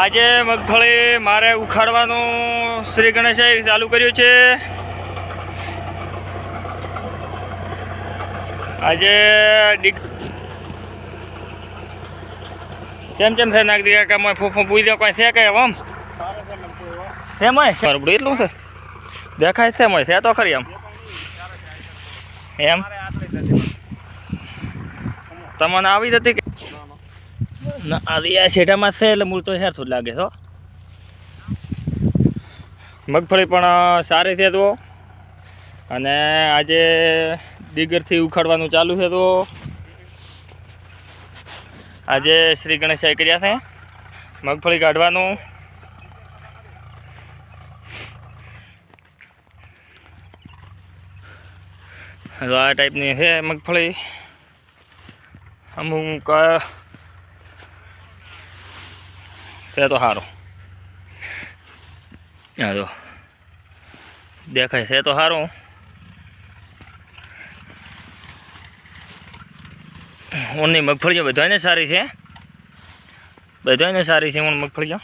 આજે મગફળી મારે ઉખાડવાનું શ્રી ગણેશે ચાલુ કર્યું છે. આજે કેમ કેમ છે નાખ દીધા કામ ફૂફું પૂરી દો, કોઈ છે કે આમ શેમાંય બરોબર એટલું છે. દેખાય છે મય છે તો ખરી આમ એમ? તમને આવી જ હતી કે ના, આવી આ શેઠામાં છે એટલે મૂળ તો હેરથું લાગે છો મગફળી પણ સારી છે તો અને આજે દીગરથી ઉખાડવાનું ચાલુ છે તો આજે શ્રી ગણેશ કર્યા છે. મગફળી કાઢવાનું. આ ટાઈપની છે મગફળી. અમુક છે તો સારું જો. દેખાય છે તો સારું ઓની મગફળીઓ બધાને સારી છે? બધાને સારી છે હું મગફળીઓ?